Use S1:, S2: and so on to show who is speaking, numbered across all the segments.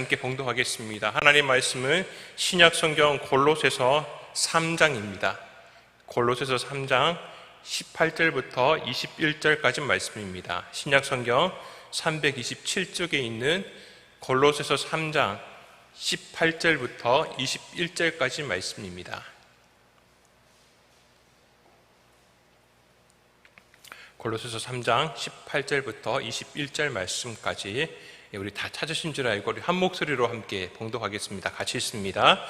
S1: 함께 봉독하겠습니다. 하나님 말씀은 신약 성경 골로새서 3장입니다. 골로새서 3장 18절부터 21절까지 말씀입니다. 신약 성경 327쪽에 있는 골로새서 3장 18절부터 21절까지 말씀입니다. 골로새서 3장 18절부터 21절 말씀까지 우리 다 찾으신 줄 알고 우리 한 목소리로 함께 봉독하겠습니다. 같이 읽습니다.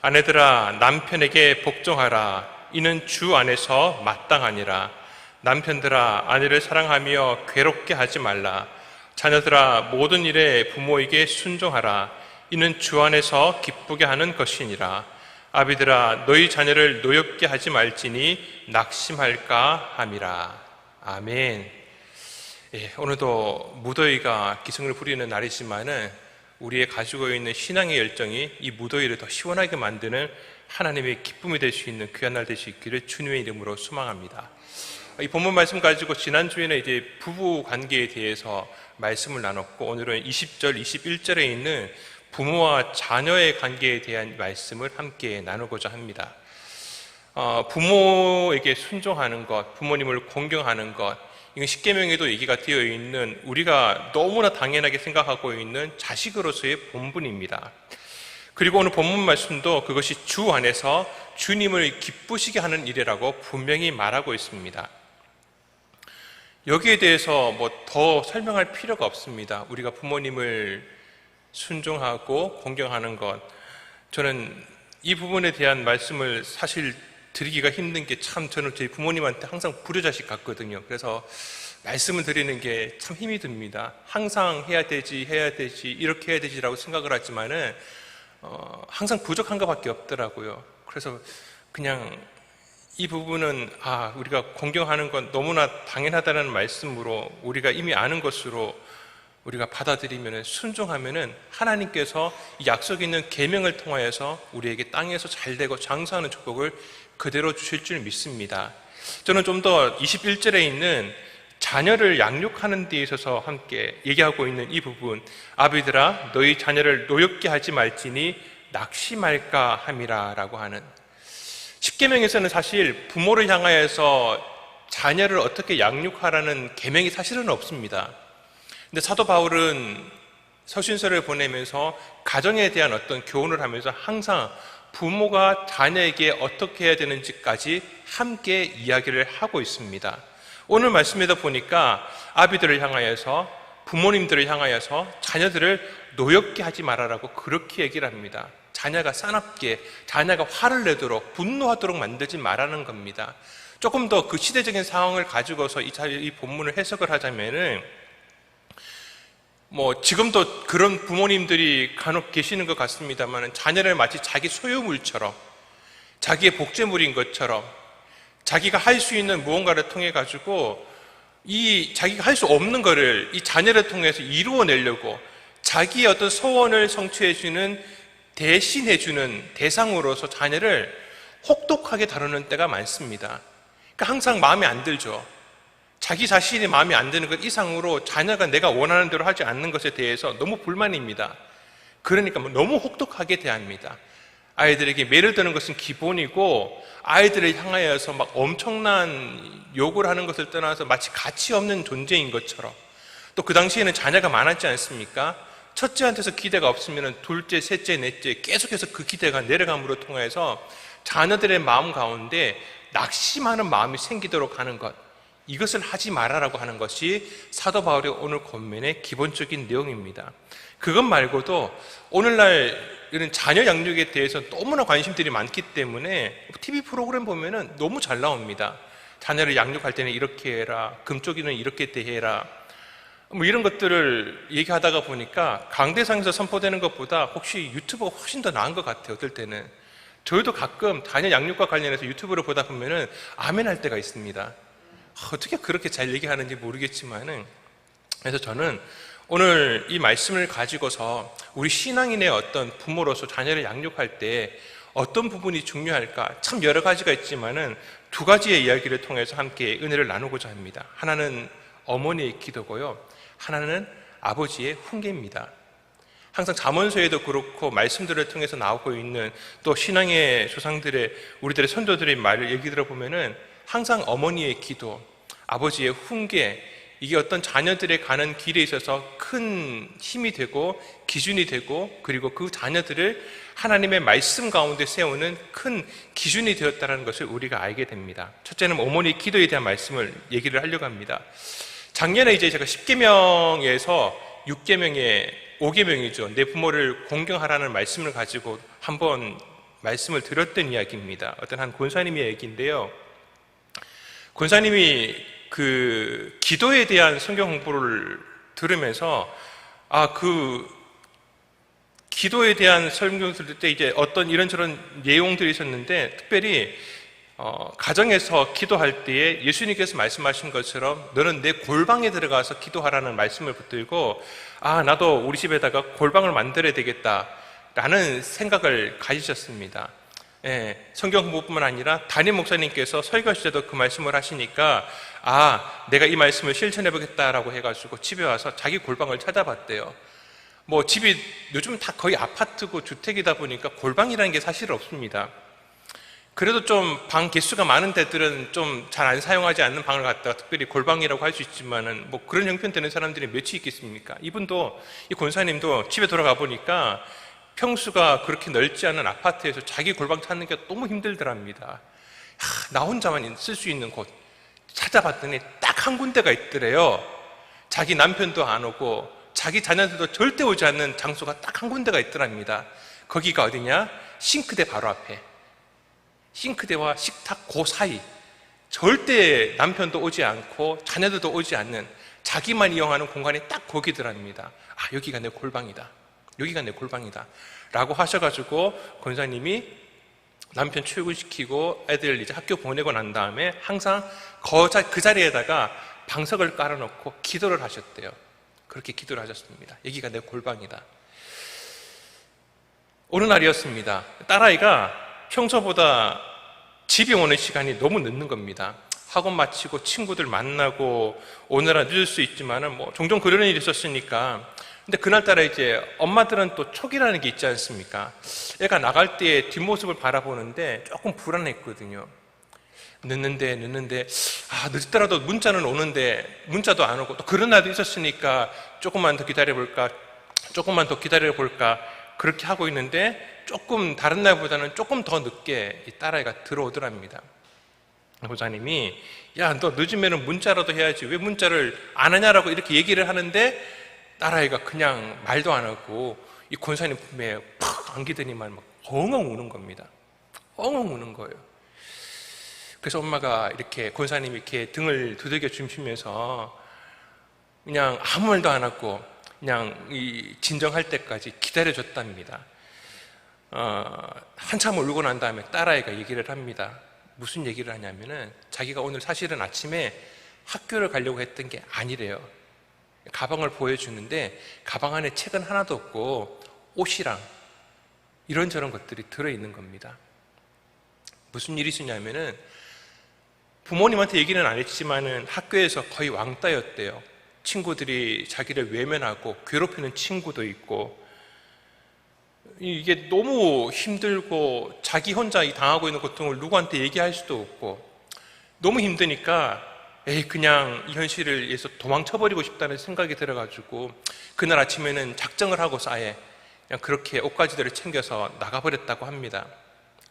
S1: 아내들아 남편에게 복종하라 이는 주 안에서 마땅하니라 남편들아 아내를 사랑하며 괴롭게 하지 말라 자녀들아 모든 일에 부모에게 순종하라 이는 주 안에서 기쁘게 하는 것이니라 아비들아 너희 자녀를 노엽게 하지 말지니 낙심할까 함이라 아멘. 예, 오늘도 무더위가 기승을 부리는 날이지만은 우리의 가지고 있는 신앙의 열정이 이 무더위를 더 시원하게 만드는 하나님의 기쁨이 될 수 있는 귀한 날 있기를 주님의 이름으로 소망합니다. 이 본문 말씀 가지고 지난주에는 이제 부부 관계에 대해서 말씀을 나눴고 오늘은 20절, 21절에 있는 부모와 자녀의 관계에 대한 말씀을 함께 나누고자 합니다. 어, 부모에게 순종하는 것, 부모님을 공경하는 것, 이건 십계명에도 얘기가 되어 있는 우리가 너무나 당연하게 생각하고 있는 자식으로서의 본분입니다. 그리고 오늘 본문 말씀도 그것이 주 안에서 주님을 기쁘시게 하는 일이라고 분명히 말하고 있습니다. 여기에 대해서 뭐 더 설명할 필요가 없습니다. 우리가 부모님을 순종하고 공경하는 것. 저는 이 부분에 대한 말씀을 사실 드리기가 힘든 게 참 저는 저희 부모님한테 항상 불효자식 같거든요. 그래서 말씀을 드리는 게 참 힘이 듭니다. 항상 해야 되지, 해야 되지, 이렇게 해야 되지라고 생각을 하지만은, 어, 항상 부족한 것밖에 없더라고요. 그래서 그냥 이 부분은, 아, 우리가 공경하는 건 너무나 당연하다는 말씀으로 우리가 이미 아는 것으로 우리가 받아들이면 순종하면은 하나님께서 약속 있는 계명을 통하여서 우리에게 땅에서 잘 되고 장사하는 축복을 그대로 주실 줄 믿습니다. 저는 좀 더 21절에 있는 자녀를 양육하는 데 있어서 함께 얘기하고 있는 이 부분 아비들아 너희 자녀를 노엽게 하지 말지니 낙심할까 함이라 라고 하는 십계명에서는 사실 부모를 향하여서 자녀를 어떻게 양육하라는 계명이 사실은 없습니다. 근데 사도 바울은 서신서를 보내면서 가정에 대한 어떤 교훈을 하면서 항상 부모가 자녀에게 어떻게 해야 되는지까지 함께 이야기를 하고 있습니다. 오늘 말씀에도 보니까 아비들을 향하여서 부모님들을 향하여서 자녀들을 노엽게 하지 말아라고 그렇게 얘기를 합니다. 자녀가 싸납게, 자녀가 화를 내도록, 분노하도록 만들지 말라는 겁니다. 조금 더 그 시대적인 상황을 가지고서 이, 이 본문을 해석을 하자면은 뭐 지금도 그런 부모님들이 간혹 계시는 것 같습니다만 자녀를 마치 자기 소유물처럼 자기의 복제물인 것처럼 자기가 할 수 있는 무언가를 통해 가지고 이 자기가 할 수 없는 것을 이 자녀를 통해서 이루어내려고 자기의 어떤 소원을 성취해주는 대신해주는 대상으로서 자녀를 혹독하게 다루는 때가 많습니다. 그러니까 항상 마음에 안 들죠. 자기 자신이 마음에 안 드는 것 이상으로 자녀가 내가 원하는 대로 하지 않는 것에 대해서 너무 불만입니다. 그러니까 뭐 너무 혹독하게 대합니다. 아이들에게 매를 드는 것은 기본이고 아이들을 향하여서 막 엄청난 욕을 하는 것을 떠나서 마치 가치 없는 존재인 것처럼 또 그 당시에는 자녀가 많았지 않습니까? 첫째한테서 기대가 없으면 둘째, 셋째, 넷째 계속해서 그 기대가 내려감으로 통해서 자녀들의 마음 가운데 낙심하는 마음이 생기도록 하는 것 이것을 하지 말아라고 하는 것이 사도 바울의 오늘 권면의 기본적인 내용입니다. 그것 말고도 오늘날 이런 자녀 양육에 대해서 너무나 관심들이 많기 때문에 TV 프로그램 보면은 너무 잘 나옵니다. 자녀를 양육할 때는 이렇게 해라, 금쪽이는 이렇게 대해라. 뭐 이런 것들을 얘기하다가 보니까 강대상에서 선포되는 것보다 혹시 유튜브가 훨씬 더 나은 것 같아요. 어떨 때는. 저희도 가끔 자녀 양육과 관련해서 유튜브를 보다 보면은 아멘 할 때가 있습니다. 어떻게 그렇게 잘 얘기하는지 모르겠지만은 그래서 저는 오늘 이 말씀을 가지고서 우리 신앙인의 어떤 부모로서 자녀를 양육할 때 어떤 부분이 중요할까 참 여러 가지가 있지만은 두 가지의 이야기를 통해서 함께 은혜를 나누고자 합니다. 하나는 어머니의 기도고요. 하나는 아버지의 훈계입니다. 항상 잠언서에도 그렇고 말씀들을 통해서 나오고 있는 또 신앙의 조상들의 우리들의 선조들의 말을 얘기 들어보면은 항상 어머니의 기도, 아버지의 훈계 이게 어떤 자녀들의 가는 길에 있어서 큰 힘이 되고 기준이 되고 그리고 그 자녀들을 하나님의 말씀 가운데 세우는 큰 기준이 되었다는 것을 우리가 알게 됩니다. 첫째는 어머니 기도에 대한 말씀을 얘기를 하려고 합니다. 작년에 이제 제가 10계명에서 6계명에 5계명이죠. 내 부모를 공경하라는 말씀을 가지고 한번 말씀을 드렸던 이야기입니다. 어떤 한 권사님의 얘기인데요. 권사님이 그 기도에 대한 성경 공부를 들으면서 아, 그 기도에 대한 설명을 들을 때 이제 어떤 이런저런 내용들이 있었는데 특별히 어, 가정에서 기도할 때에 예수님께서 말씀하신 것처럼 너는 내 골방에 들어가서 기도하라는 말씀을 붙들고 아 나도 우리 집에다가 골방을 만들어야 되겠다라는 생각을 가지셨습니다. 예, 성경 공부뿐만 아니라 담임 목사님께서 설교하실 때도 그 말씀을 하시니까 아 내가 이 말씀을 실천해 보겠다라고 해가지고 집에 와서 자기 골방을 찾아봤대요. 뭐 집이 요즘 다 거의 아파트고 주택이다 보니까 골방이라는 게 사실 없습니다. 그래도 좀 방 개수가 많은 데들은 좀 잘 안 사용하지 않는 방을 갖다가 특별히 골방이라고 할 수 있지만은 뭐 그런 형편 되는 사람들이 몇이 있겠습니까? 이분도 이 권사님도 집에 돌아가 보니까 평수가 그렇게 넓지 않은 아파트에서 자기 골방 찾는 게 너무 힘들더랍니다. 하, 나 혼자만 쓸 수 있는 곳 찾아봤더니 딱 한 군데가 있더래요. 자기 남편도 안 오고 자기 자녀들도 절대 오지 않는 장소가 딱 한 군데가 있더랍니다. 거기가 어디냐? 싱크대 바로 앞에. 싱크대와 식탁 그 사이 절대 남편도 오지 않고 자녀들도 오지 않는 자기만 이용하는 공간이 딱 거기더랍니다. 아 여기가 내 골방이다. 여기가 내 골방이다. 라고 하셔가지고 권사님이 남편 출근시키고 애들 이제 학교 보내고 난 다음에 항상 그 자리에다가 방석을 깔아놓고 기도를 하셨대요. 그렇게 기도를 하셨습니다. 여기가 내 골방이다. 어느 날이었습니다. 딸아이가 평소보다 집에 오는 시간이 너무 늦는 겁니다. 학원 마치고 친구들 만나고 오느라 늦을 수 있지만은 뭐 종종 그런 일이 있었으니까 근데 그날따라 이제 엄마들은 또 촉이라는 게 있지 않습니까? 애가 나갈 때 뒷모습을 바라보는데 조금 불안했거든요. 늦는데 늦는데 아 늦더라도 문자는 오는데 문자도 안 오고 또 그런 날도 있었으니까 조금만 더 기다려 볼까 조금만 더 기다려 볼까 그렇게 하고 있는데 조금 다른 날보다는 조금 더 늦게 이 딸아이가 들어오더랍니다. 보자님이 야 너 늦으면 문자라도 해야지 왜 문자를 안 하냐라고 이렇게 얘기를 하는데 딸아이가 그냥 말도 안 하고 이 권사님 품에 팍 안기더니만 막 엉엉 우는 겁니다. 엉엉 우는 거예요. 그래서 엄마가 이렇게 권사님이 이렇게 등을 두들겨 주시면서 그냥 아무 말도 안 하고 그냥 이 진정할 때까지 기다려줬답니다. 어, 한참 울고 난 다음에 딸아이가 얘기를 합니다. 무슨 얘기를 하냐면은 자기가 오늘 사실은 아침에 학교를 가려고 했던 게 아니래요. 가방을 보여주는데 가방 안에 책은 하나도 없고 옷이랑 이런저런 것들이 들어있는 겁니다. 무슨 일이 있었냐면은 부모님한테 얘기는 안 했지만은 학교에서 거의 왕따였대요. 친구들이 자기를 외면하고 괴롭히는 친구도 있고 이게 너무 힘들고 자기 혼자 당하고 있는 고통을 누구한테 얘기할 수도 없고 너무 힘드니까 에이 그냥 이 현실을 위해서 도망쳐버리고 싶다는 생각이 들어가지고 그날 아침에는 작정을 하고 싸에 그냥 그렇게 옷가지들을 챙겨서 나가버렸다고 합니다.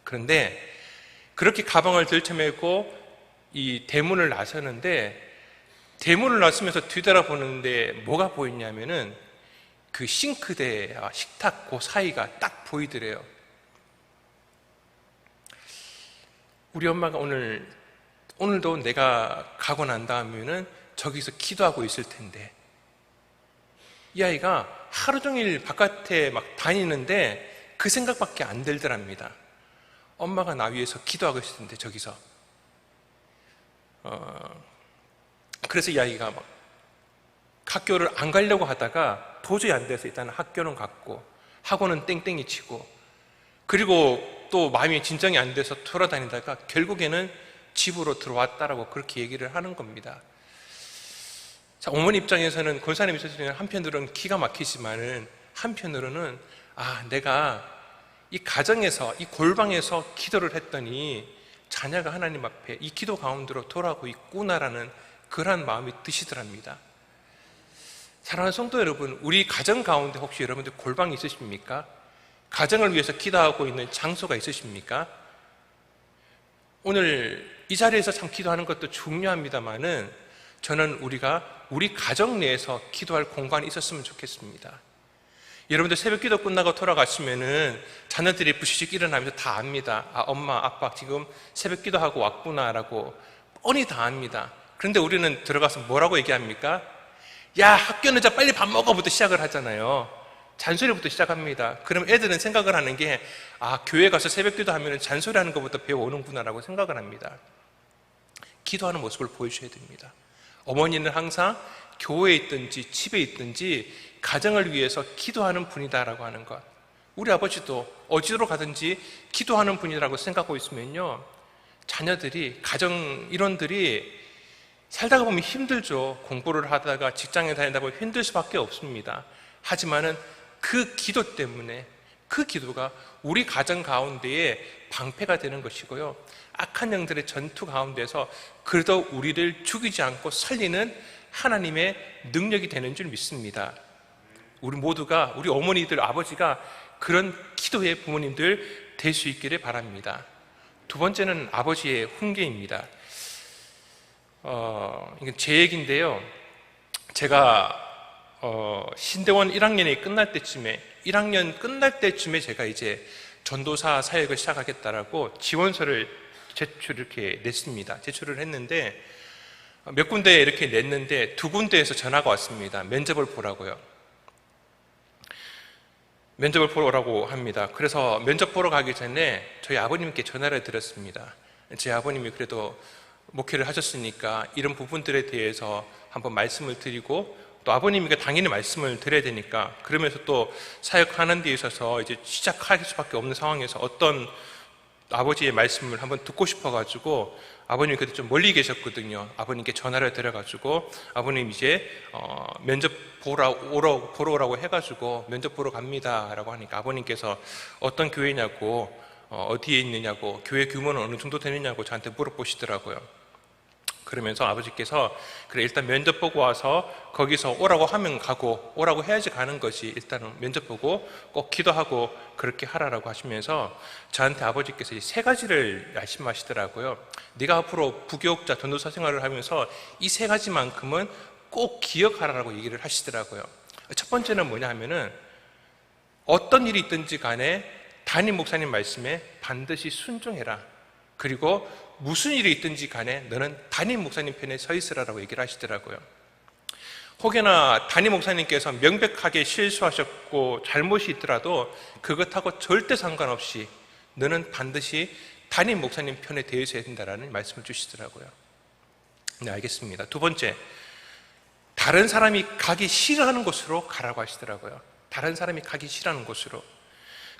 S1: 그런데 그렇게 가방을 들쳐매고 이 대문을 나서는데 대문을 나서면서 뒤돌아보는데 뭐가 보이냐면은 그 싱크대와 식탁 그 사이가 딱 보이더래요. 우리 엄마가 오늘 오늘도 내가 가고 난 다음에는 저기서 기도하고 있을 텐데 이 아이가 하루 종일 바깥에 막 다니는데 그 생각밖에 안 들더랍니다. 엄마가 나 위해서 기도하고 있을 텐데 저기서 어, 그래서 이 아이가 막 학교를 안 가려고 하다가 도저히 안 돼서 일단 학교는 갔고 학원은 땡땡이 치고 그리고 또 마음이 진정이 안 돼서 돌아다니다가 결국에는 집으로 들어왔다라고 그렇게 얘기를 하는 겁니다. 자, 어머니 입장에서는 권사님 있으시는 한편으로는 기가 막히지만은 한편으로는 아, 내가 이 가정에서, 이 골방에서 기도를 했더니 자녀가 하나님 앞에 이 기도 가운데로 돌아오고 있구나라는 그러한 마음이 드시더랍니다. 사랑하는 성도 여러분, 우리 가정 가운데 혹시 여러분들 골방이 있으십니까? 가정을 위해서 기도하고 있는 장소가 있으십니까? 오늘 이 자리에서 참 기도하는 것도 중요합니다만은 저는 우리가 우리 가정 내에서 기도할 공간이 있었으면 좋겠습니다. 여러분들 새벽 기도 끝나고 돌아가시면은 자녀들이 부시직 일어나면서 다 압니다. 아, 엄마, 아빠 지금 새벽 기도하고 왔구나라고 뻔히 다 압니다. 그런데 우리는 들어가서 뭐라고 얘기합니까? 야, 학교 늦어 빨리 밥 먹어부터 시작을 하잖아요. 잔소리부터 시작합니다. 그럼 애들은 생각을 하는 게, 아, 교회 가서 새벽 기도 하면 잔소리 하는 것부터 배워오는구나라고 생각을 합니다. 기도하는 모습을 보여주셔야 됩니다. 어머니는 항상 교회에 있든지 집에 있든지 가정을 위해서 기도하는 분이다라고 하는 것. 우리 아버지도 어디로 가든지 기도하는 분이라고 생각하고 있으면요. 자녀들이, 가정 일원들이 살다가 보면 힘들죠. 공부를 하다가 직장에 다니다 보면 힘들 수밖에 없습니다. 하지만은 그 기도 때문에 그 기도가 우리 가정 가운데에 방패가 되는 것이고요. 악한 영들의 전투 가운데서 그래도 우리를 죽이지 않고 살리는 하나님의 능력이 되는 줄 믿습니다. 우리 모두가 우리 어머니들 아버지가 그런 기도의 부모님들 될 수 있기를 바랍니다. 두 번째는 아버지의 훈계입니다. 어, 이건 제 얘기인데요. 제가 어, 신대원 1학년이 끝날 때쯤에 1학년 끝날 때쯤에 제가 이제 전도사 사역을 시작하겠다라고 지원서를 제출 이렇게 냈습니다. 제출을 했는데 몇 군데 이렇게 냈는데 두 군데에서 전화가 왔습니다. 면접을 보라고요. 면접을 보러 오라고 합니다. 그래서 면접 보러 가기 전에 저희 아버님께 전화를 드렸습니다. 제 아버님이 그래도 목회를 하셨으니까 이런 부분들에 대해서 한번 말씀을 드리고 또 아버님이 당연히 말씀을 드려야 되니까 그러면서 또 사역하는 데 있어서 이제 시작할 수밖에 없는 상황에서 어떤 아버지의 말씀을 한번 듣고 싶어가지고 아버님이 그때 좀 멀리 계셨거든요. 아버님께 전화를 드려가지고 아버님 이제 어, 면접 보러 오러 보러 오라고 해가지고 면접 보러 갑니다라고 하니까 아버님께서 어떤 교회냐고 어, 어디에 있느냐고 교회 규모는 어느 정도 되느냐고 저한테 물어보시더라고요. 그러면서 아버지께서 그래 일단 면접 보고 와서 거기서 오라고 하면 가고 오라고 해야지 가는 것이 일단은 면접 보고 꼭 기도하고 그렇게 하라라고 하시면서 저한테 아버지께서 세 가지를 말씀하시더라고요. 네가 앞으로 부교육자 전도사 생활을 하면서 이 세 가지만큼은 꼭 기억하라라고 얘기를 하시더라고요. 첫 번째는 뭐냐 하면은 어떤 일이 있든지 간에 담임 목사님 말씀에 반드시 순종해라. 그리고 무슨 일이 있든지 간에 너는 담임 목사님 편에 서 있으라라고 얘기를 하시더라고요. 혹여나 담임 목사님께서 명백하게 실수하셨고 잘못이 있더라도 그것하고 절대 상관없이 너는 반드시 담임 목사님 편에 대해 있어야 된다라는 말씀을 주시더라고요. 네, 알겠습니다. 두 번째, 다른 사람이 가기 싫어하는 곳으로 가라고 하시더라고요. 다른 사람이 가기 싫어하는 곳으로.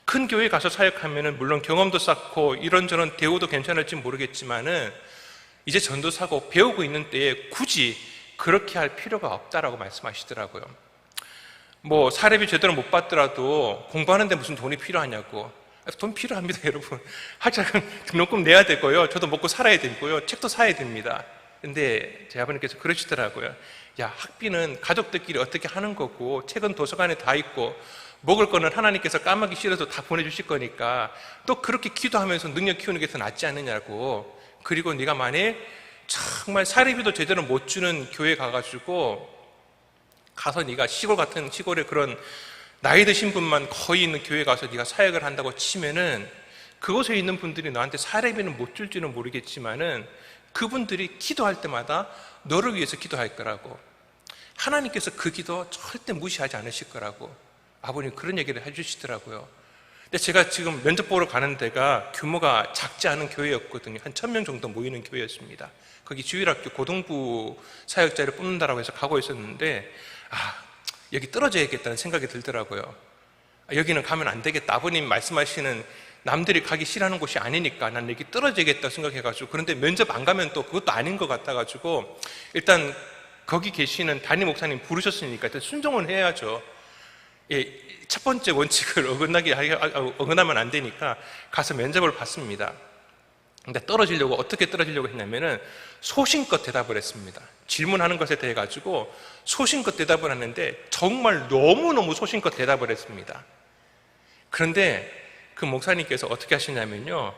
S1: 큰 교회 가서 사역하면은 물론 경험도 쌓고 이런저런 대우도 괜찮을지 모르겠지만은 이제 전도사고 배우고 있는 때에 굳이 그렇게 할 필요가 없다라고 말씀하시더라고요. 뭐 사례비 제대로 못 받더라도 공부하는데 무슨 돈이 필요하냐고. 돈 필요합니다, 여러분. 학자금 등록금 내야 되고요. 저도 먹고 살아야 되고요. 책도 사야 됩니다. 근데 제 아버님께서 그러시더라고요. 야, 학비는 가족들끼리 어떻게 하는 거고, 책은 도서관에 다 있고, 먹을 거는 하나님께서 까마귀 싫어서 다 보내주실 거니까 또 그렇게 기도하면서 능력 키우는 게 더 낫지 않느냐고. 그리고 네가 만일 정말 사례비도 제대로 못 주는 교회 가가지고 가서 네가 시골 같은 시골에 그런 나이 드신 분만 거의 있는 교회 가서 네가 사역을 한다고 치면은 그곳에 있는 분들이 너한테 사례비는 못 줄지는 모르겠지만은 그분들이 기도할 때마다 너를 위해서 기도할 거라고. 하나님께서 그 기도 절대 무시하지 않으실 거라고 아버님 그런 얘기를 해주시더라고요. 근데 제가 지금 면접 보러 가는 데가 규모가 작지 않은 교회였거든요. 한 천 명 정도 모이는 교회였습니다. 거기 주일학교 고등부 사역자를 뽑는다라고 해서 가고 있었는데, 아, 여기 떨어져야겠다는 생각이 들더라고요. 아, 여기는 가면 안 되겠다. 아버님 말씀하시는 남들이 가기 싫어하는 곳이 아니니까 난 여기 떨어져야겠다 생각해가지고 그런데 면접 안 가면 또 그것도 아닌 것 같아가지고 일단 거기 계시는 담임 목사님 부르셨으니까 일단 순종을 해야죠. 예, 첫 번째 원칙을 어긋나게 하- 아, 어긋나면 안 되니까 가서 면접을 봤습니다. 근데 떨어지려고 어떻게 떨어지려고 했냐면은 소신껏 대답을 했습니다. 질문하는 것에 대해 가지고 소신껏 대답을 하는데 정말 너무너무 소신껏 대답을 했습니다. 그런데 그 목사님께서 어떻게 하시냐면요.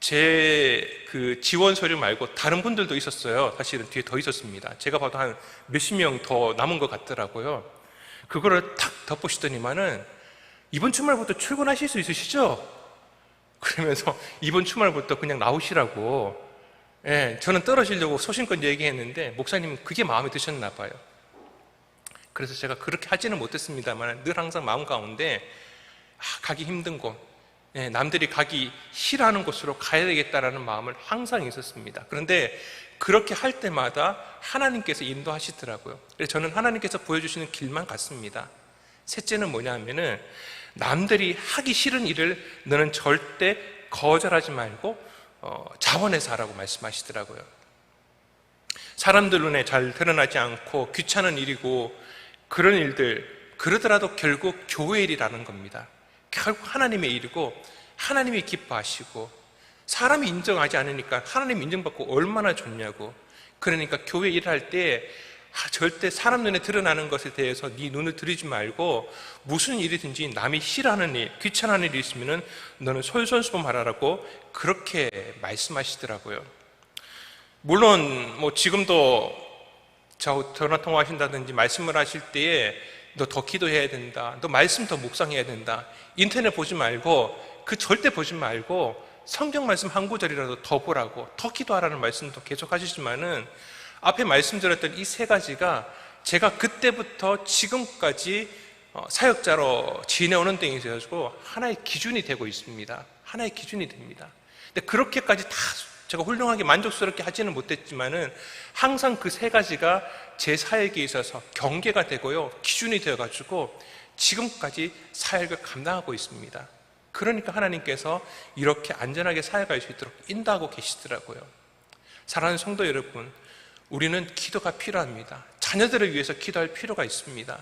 S1: 제 그 지원 서류 말고 다른 분들도 있었어요. 사실은 뒤에 더 있었습니다. 제가 봐도 한 몇십 명 더 남은 것 같더라고요. 그거를 탁 덮으시더니만은 이번 주말부터 출근하실 수 있으시죠? 그러면서 이번 주말부터 그냥 나오시라고. 예, 저는 떨어지려고 소신껏 얘기했는데 목사님은 그게 마음에 드셨나 봐요. 그래서 제가 그렇게 하지는 못했습니다만 늘 항상 마음 가운데 아, 가기 힘든 곳, 예, 남들이 가기 싫어하는 곳으로 가야 되겠다라는 마음을 항상 있었습니다. 그런데 그렇게 할 때마다 하나님께서 인도하시더라고요. 그래서 저는 하나님께서 보여주시는 길만 갔습니다. 셋째는 뭐냐면은 남들이 하기 싫은 일을 너는 절대 거절하지 말고 어, 자원해서 하라고 말씀하시더라고요. 사람들 눈에 잘 드러나지 않고 귀찮은 일이고 그런 일들 그러더라도 결국 교회 일이라는 겁니다. 결국 하나님의 일이고 하나님이 기뻐하시고 사람이 인정하지 않으니까 하나님 인정받고 얼마나 좋냐고. 그러니까 교회 일할 때 아, 절대 사람 눈에 드러나는 것에 대해서 네 눈을 들이지 말고 무슨 일이든지 남이 싫어하는 일, 귀찮아하는 일이 있으면 너는 솔선수범하라고 그렇게 말씀하시더라고요. 물론 뭐 지금도 저 전화 통화하신다든지 말씀을 하실 때에 너 더 기도해야 된다. 너 말씀 더 묵상해야 된다. 인터넷 보지 말고 그 절대 보지 말고 성경 말씀 한 구절이라도 더 보라고 더 기도하라는 말씀도 계속 하시지만은 앞에 말씀드렸던 이 세 가지가 제가 그때부터 지금까지 어, 사역자로 지내오는 데 있어가지고 하나의 기준이 되고 있습니다. 하나의 기준이 됩니다. 근데 그렇게까지 다 제가 훌륭하게 만족스럽게 하지는 못했지만은 항상 그 세 가지가 제 사역에 있어서 경계가 되고요. 기준이 되어가지고 지금까지 사역을 감당하고 있습니다. 그러니까 하나님께서 이렇게 안전하게 사역할 수 있도록 인도하고 계시더라고요. 사랑하는 성도 여러분, 우리는 기도가 필요합니다. 자녀들을 위해서 기도할 필요가 있습니다.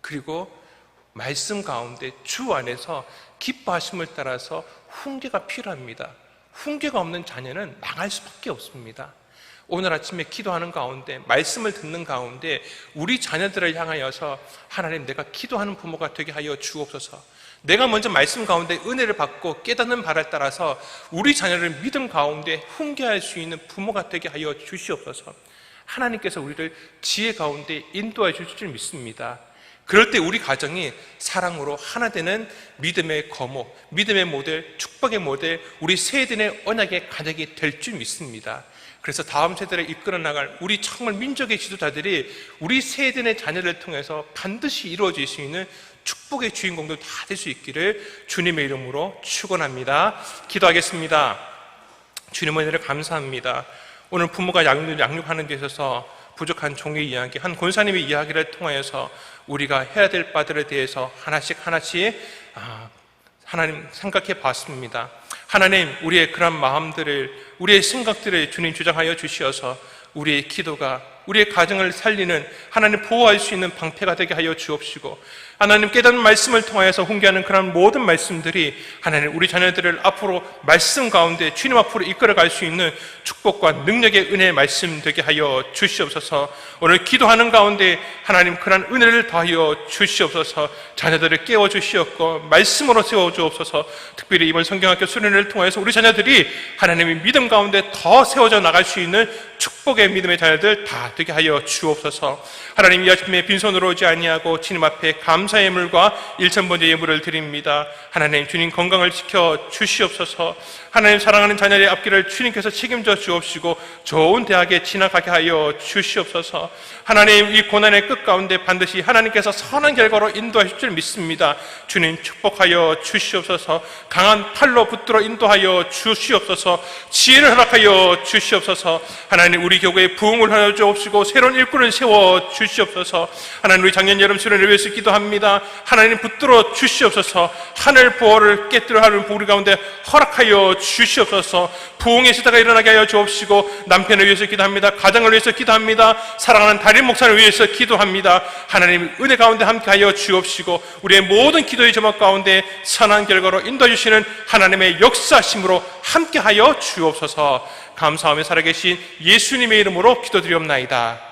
S1: 그리고 말씀 가운데 주 안에서 기뻐하심을 따라서 훈계가 필요합니다. 훈계가 없는 자녀는 망할 수밖에 없습니다. 오늘 아침에 기도하는 가운데 말씀을 듣는 가운데 우리 자녀들을 향하여서 하나님 내가 기도하는 부모가 되게 하여 주옵소서. 내가 먼저 말씀 가운데 은혜를 받고 깨닫는 바를 따라서 우리 자녀를 믿음 가운데 훈계할 수 있는 부모가 되게 하여 주시옵소서. 하나님께서 우리를 지혜 가운데 인도해 주실 줄 믿습니다. 그럴 때 우리 가정이 사랑으로 하나 되는 믿음의 거목, 믿음의 모델, 축복의 모델, 우리 세대의 언약의 가족이 될 줄 믿습니다. 그래서 다음 세대를 이끌어 나갈 우리 정말 민족의 지도자들이 우리 세대의 자녀를 통해서 반드시 이루어질 수 있는 축복의 주인공들 다될 수 있기를 주님의 이름으로 축원합니다. 기도하겠습니다. 주님 은혜를 감사합니다. 오늘 부모가 양육, 양육하는 데 있어서 부족한 종의 이야기, 한 권사님의 이야기를 통하여서 우리가 해야 될 바들에 대해서 하나씩 하나씩 아, 하나님 생각해 봤습니다. 하나님, 우리의 그런 마음들을, 우리의 생각들을 주님 주장하여 주시어서 우리의 기도가 우리의 가정을 살리는 하나님 보호할 수 있는 방패가 되게 하여 주옵시고 하나님 깨닫는 말씀을 통하여서 훈계하는 그런 모든 말씀들이 하나님 우리 자녀들을 앞으로 말씀 가운데 주님 앞으로 이끌어 갈 수 있는 축복과 능력의 은혜의 말씀 되게 하여 주시옵소서. 오늘 기도하는 가운데 하나님 그런 은혜를 더하여 주시옵소서. 자녀들을 깨워 주시옵고 말씀으로 세워 주옵소서. 특별히 이번 성경학교 수련회를 통해서 우리 자녀들이 하나님의 믿음 가운데 더 세워져 나갈 수 있는 축복의 믿음의 자녀들 다 되게 하여 주옵소서. 하나님 이 아침에 빈손으로 오지 아니하고 주님 앞에 감사 의 물과 일천번째 예물을 드립니다. 하나님 주님 건강을 지켜 주시옵소서. 하나님 사랑하는 자녀의 앞길을 주님께서 책임져 주옵시고 좋은 대학에 진학하게 하여 주시옵소서. 하나님 이 고난의 끝 가운데 반드시 하나님께서 선한 결과로 인도하실 줄 믿습니다. 주님 축복하여 주시옵소서. 강한 팔로 붙들어 인도하여 주시옵소서. 지혜를 허락하여 주시옵소서. 하나님 우리 교회에 부흥을 하여 주옵시고 새로운 일꾼을 세워 주시옵소서. 하나님 우리 작년 여름 수련을 위해서 기도합니다 하나님 붙들어 주시옵소서. 하늘 부어를 깨뜨려 하는 우리 가운데 허락하여 주시옵소서. 부흥의 시대가 일어나게 하여 주옵시고 남편을 위해서 기도합니다. 가정을 위해서 기도합니다. 사랑하는 달인 목사를 위해서 기도합니다. 하나님 은혜 가운데 함께하여 주옵시고 우리의 모든 기도의 제목 가운데 선한 결과로 인도해 주시는 하나님의 역사심으로 함께하여 주옵소서. 감사하며 살아계신 예수님의 이름으로 기도드리옵나이다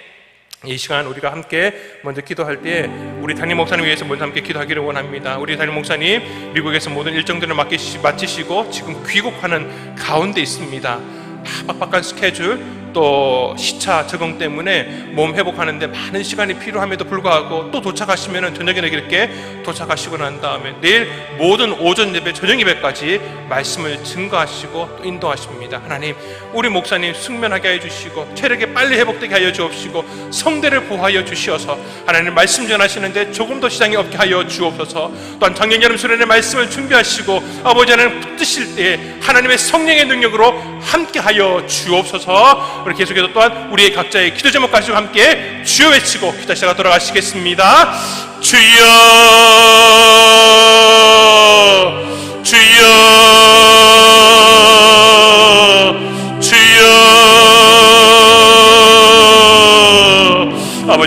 S1: 이 시간 우리가 함께 먼저 기도할 때 우리 담임 목사님 위해서 먼저 함께 기도하기를 원합니다. 우리 담임 목사님 미국에서 모든 일정들을 마치시고 지금 귀국하는 가운데 있습니다. 아, 빡빡한 스케줄 또 시차 적응 때문에 몸 회복하는데 많은 시간이 필요함에도 불구하고 또 도착하시면 저녁에 이렇게 도착하시고 난 다음에 내일 모든 오전 예배 저녁 예배까지 말씀을 증거하시고 또 인도하십니다. 하나님 우리 목사님 숙면하게 해주시고 체력이 빨리 회복되게 하여 주옵시고 성대를 보호하여 주시어서 하나님 말씀 전하시는데 조금 더 시장이 없게 하여 주옵소서 또한 작년 여름 수련의 말씀을 준비하시고 아버지 하나님 붙드실 때 하나님의 성령의 능력으로 함께 하여 주옵소서 우리 계속해서 또한 우리의 각자의 기도 제목 가지고 함께 주여 외치고 기도 시간 돌아가시겠습니다. 주여 주여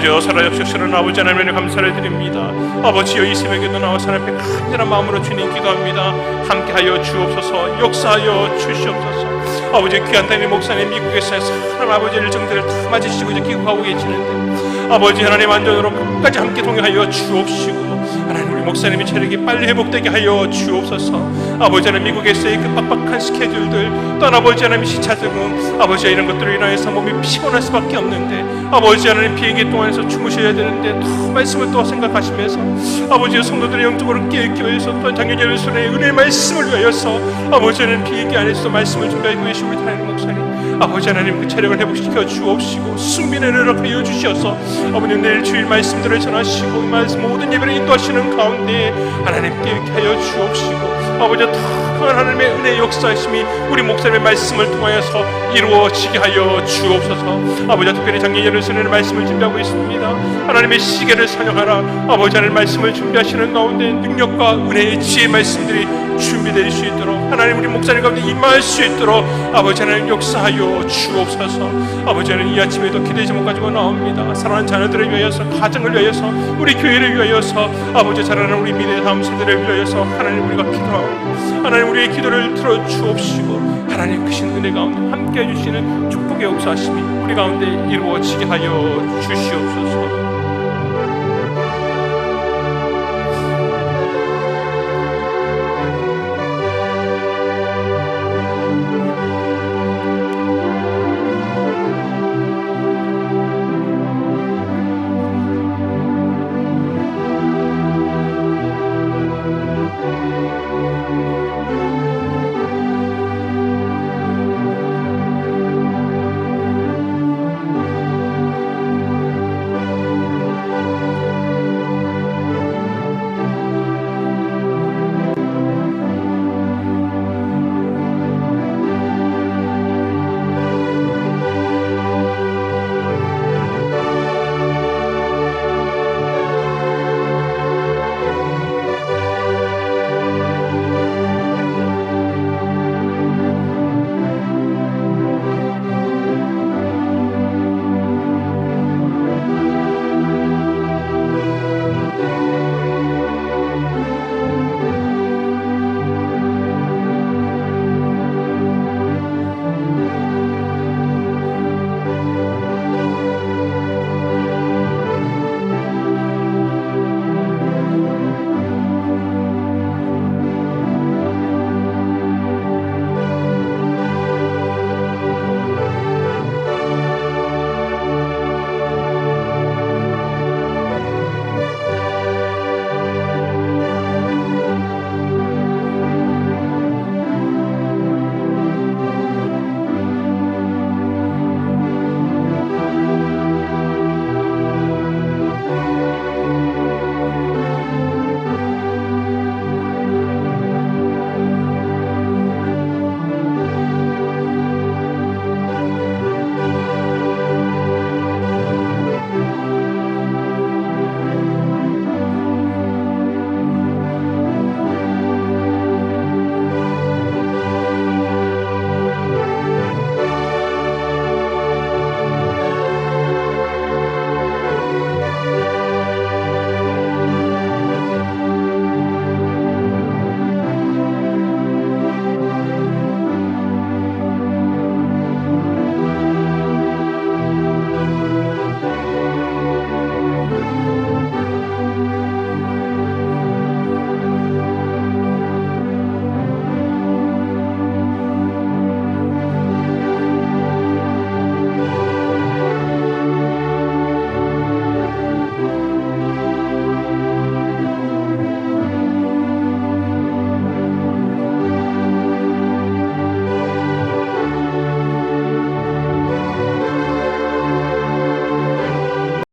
S1: 아버지여 살아역시시는 아버지 하나님의 감사를 드립니다. 아버지여 이 새벽에도 나와 하나님 간절한 마음으로 주님 기도합니다. 함께하여 주옵소서 역사하여 주시옵소서. 아버지 귀한 딸님 목사님 미국에서 사람 아버지 일정들을 다 맞으시고 이제 귀국하고 계시는데 아버지 하나님 안전으로 끝까지 함께 동행하여 주옵시고 하나님 우리 목사님의 체력이 빨리 회복되게 하여 주옵소서. 아버지 하나님 미국에서의 그 빡빡한 스케줄들 또한 아버지 하나님 시차 적응 아버지 이런 것들로 인하여서 몸이 피곤할 수밖에 없는데 아버지 하나님 비행기 동안에서 주무셔야 되는데 더 말씀을 또 생각하시면서 아버지 성도들의 영적으로 깨어있기 위해서 또한 작년 열순의 은혜의 말씀을 위하여서 아버지 하나님 비행기 안에서 말씀을 준비하고 계신 우리 하나님 목사님 아버지 하나님 그 체력을 회복시켜 주옵시고 승빈의 허락하여 주시어서 아버님 내일 주일 말씀들을 전하시고 이 말씀 모든 예배를 인도하시는 가운데 하나님께 하여 주옵시고 아버지 탁한 하나님의 은혜 역사하심이 우리 목사님의 말씀을 통하여서 이루어지게 하여 주옵소서. 아버지 특별히 작년 예루살렘의 말씀을 준비하고 있습니다. 하나님의 시계를 사용하라. 아버지 하나님 말씀을 준비하시는 가운데 능력과 은혜의 지혜 말씀들이 준비될 수 있도록 하나님 우리 목사님 가운데 임할 수 있도록 아버지 하나님 역사하여 주옵소서. 아버지 하나님 이 아침에도 기도의 제목 가지고 나옵니다. 사랑하는 자녀들을 위하여서 가정을 위하여서 우리 교회를 위하여서 아버지 자라는 우리 미래 다음 세대를 위하여서 하나님 우리가 기도하고 하나님 우리의 기도를 들어 주옵시고 하나님 크신 은혜 가운데 함께 해주시는 축복의 역사하심이 우리 가운데 이루어지게 하여 주시옵소서